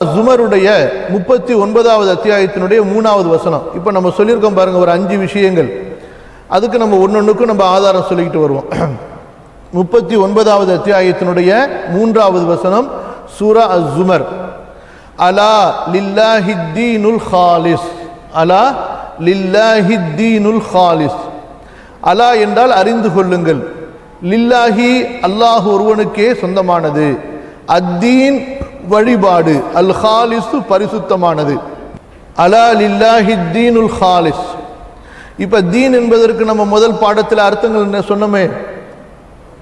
ஜுமருடைய முப்பத்தி ஒன்பதாவது அத்தியாயத்தினுடைய மூணாவது வசனம். இப்போ நம்ம சொல்லியிருக்கோம் பாருங்க ஒரு அஞ்சு விஷயங்கள். அதுக்கு நம்ம ஒன்னொன்றுக்கும் நம்ம ஆதாரம் சொல்லிக்கிட்டு வருவோம். முப்பத்தி ஒன்பதாவது அத்தியாயத்தினுடைய மூன்றாவது வசனம் சூரா அஸ் ஜுமர் அலா லில்லாஹித்தீனுல் ஹாலிஸ். அலா லில்லாஹித்தீனுல் ஹாலிஸ். அலா என்றால் அறிந்து கொள்ளுங்கள். லில்லாஹி அல்லாஹ் ஒருவனுக்கே சொந்தமானது. அத்தீன் வழிபாடு. அல் ஹாலிஸு பரிசுத்தமானது. அலா லில்லாஹி தீனுல் ஹாலிஸ். இப்போ தீன் என்பதற்கு நம்ம முதல் பாடத்தில் அர்த்தங்கள் என்ன சொன்னோமே?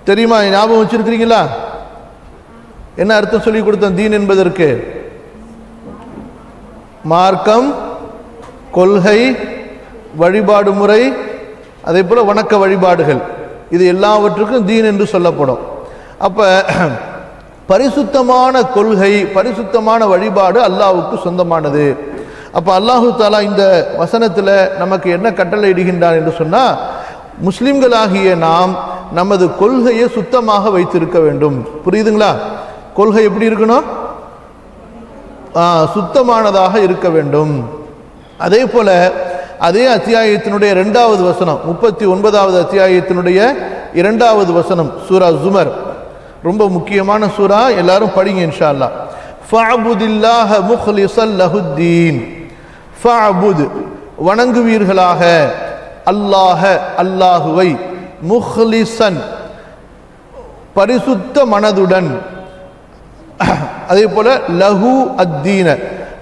தெரியுமா? ஞாபகம் வச்சிருக்கிறீங்களா? என்ன அர்த்தம் சொல்லி கொடுத்தோம் தீன் என்பதற்கு? மார்க்கம் கொள்கை வழிபாடு முறை அதே போல் வணக்க வழிபாடுகள். இது எல்லாவற்றுக்கும் தீன் என்று சொல்லப்படும். அப்போ பரிசுத்தமான கொள்கை பரிசுத்தமான வழிபாடு அல்லாவுக்கு சொந்தமானது. அப்போ அல்லாஹு தாலா இந்த வசனத்தில் நமக்கு என்ன கட்டளை இடுகின்றான் என்று சொன்னால் முஸ்லிம்களாகிய நாம் நமது கொள்கையை சுத்தமாக வைத்திருக்க வேண்டும். புரியுதுங்களா? கொள்கை எப்படி இருக்கணும்? சுத்தமானதாக இருக்க வேண்டும். அதே போல அதே அத்தியாயத்தினுடைய இரண்டாவது வசனம் முப்பத்தி ஒன்பதாவது அத்தியாயத்தினுடைய இரண்டாவது வசனம் சூரா ஜுமர். ரொம்ப முக்கியமான சூரா எல்லாரும் படிங்க இன்ஷா அல்லாஹ் ஃபஅபுதில்லாஹ முஹ்லிஸல் லஹுத்தீன். ஃபஅபுத். வணங்குவீர்களாக. அல்லாஹ அல்லாஹுவை. முஹ்லிசன் பரிசுத்த மனதுடன். அதே போல லஹு அத்தீன.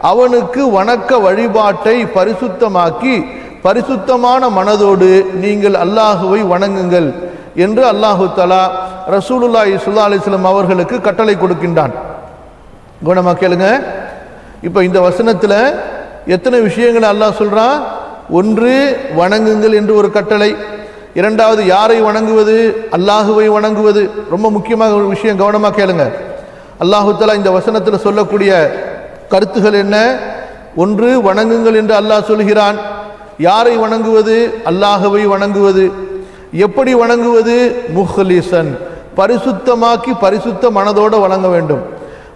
அவனுக்கு வணக்க வழிபாட்டை பரிசுத்தமாக்கி பரிசுத்தமான மனதோடு நீங்கள் அல்லாஹுவை வணங்குங்கள். என்று அல்லாஹு தலா ரசூலுல்லாஹி சுல்லா அலிஸ்லம் அவர்களுக்கு கட்டளை கொடுக்கின்றான். கவனமாக கேளுங்க. இப்போ இந்த வசனத்தில் எத்தனை விஷயங்களை அல்லாஹ் சொல்கிறான் ஒன்று வணங்குங்கள் என்று ஒரு கட்டளை. இரண்டாவது யாரை வணங்குவது? அல்லாஹுவை வணங்குவது. ரொம்ப முக்கியமாக ஒரு விஷயம். கவனமாக கேளுங்க. அல்லாஹு இந்த வசனத்தில் சொல்லக்கூடிய கருத்துகள் என்ன? ஒன்று வணங்குங்கள் என்று அல்லாஹ் சொல்கிறான். யாரை வணங்குவது? அல்லாஹுவை வணங்குவது. எப்படி வணங்குவது? முஹ்லிசன். பரிசுத்தமாக்கி பரிசுத்த மனதோடு வணங்க வேண்டும்.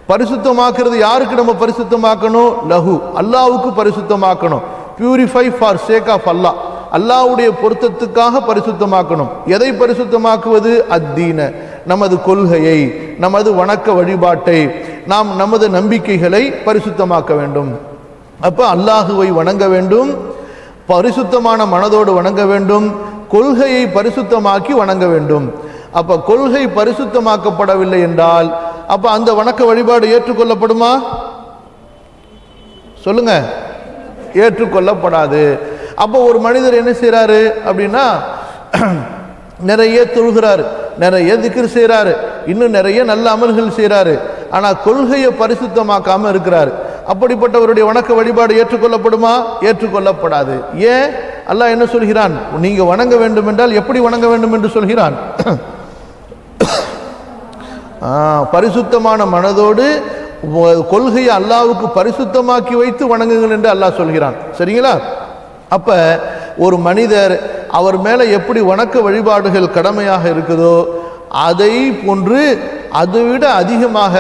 பரிசுத்தமாக்குறது யாருக்கு நம்ம பரிசுத்தமாக்கணும்? லஹு அல்லாவுக்கு பரிசுத்தமாக்கணும். Purify for sake of Allah அல்லாவுடைய பொருத்தத்துக்காக பரிசுத்தமாக்கணும். எதை பரிசுத்தமாக்குவது? அத்தீன. நமது கொள்கையை நமது வணக்க வழிபாட்டை நாம் நமது நம்பிக்கைகளை பரிசுத்தமாக்க வேண்டும். அப்போ அல்லாஹுவை வணங்க வேண்டும். பரிசுத்தமான மனதோடு வணங்க வேண்டும். கொள்கையை பரிசுத்தமாக்கி வணங்க வேண்டும். அப்போ கொள்கை பரிசுத்தமாக்கப்படவில்லை என்றால் அப்போ அந்த வணக்க வழிபாடு ஏற்றுக்கொள்ளப்படுமா? சொல்லுங்க. ஏற்றுக்கொள்ளப்படாது. அப்போ ஒரு மனிதர் என்ன செய்கிறாரு அப்படின்னா நிறைய தொழுகிறாரு நிறைய திக்ர் செய்கிறாரு இன்னும் நிறைய நல்ல அமல்கள் செய்கிறாரு ஆனால் கொள்கையை பரிசுத்தமாக்காமல் இருக்கிறார். அப்படிப்பட்டவருடைய வணக்க வழிபாடு ஏற்றுக்கொள்ளப்படுமா? ஏற்றுக்கொள்ளப்படாது. ஏன்? அல்லாஹ் என்ன சொல்கிறான்? நீங்கள் வணங்க வேண்டும் என்றால் எப்படி வணங்க வேண்டும் என்று சொல்கிறான்? பரிசுத்தமான மனதோடு கொள்கையை அல்லாவுக்கு பரிசுத்தமாக்கி வைத்து வணங்குங்கள் என்று அல்லாஹ் சொல்கிறான். சரிங்களா? அப்போ ஒரு மனிதர் அவர் மேலே எப்படி வணக்க வழிபாடுகள் கடமையாக இருக்குதோ அதை போன்று அதைவிட அதிகமாக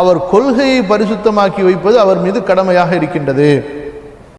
அவர் கொள்கையை பரிசுத்தமாக்கி வைப்பது அவர் மீது கடமையாக இருக்கின்றது.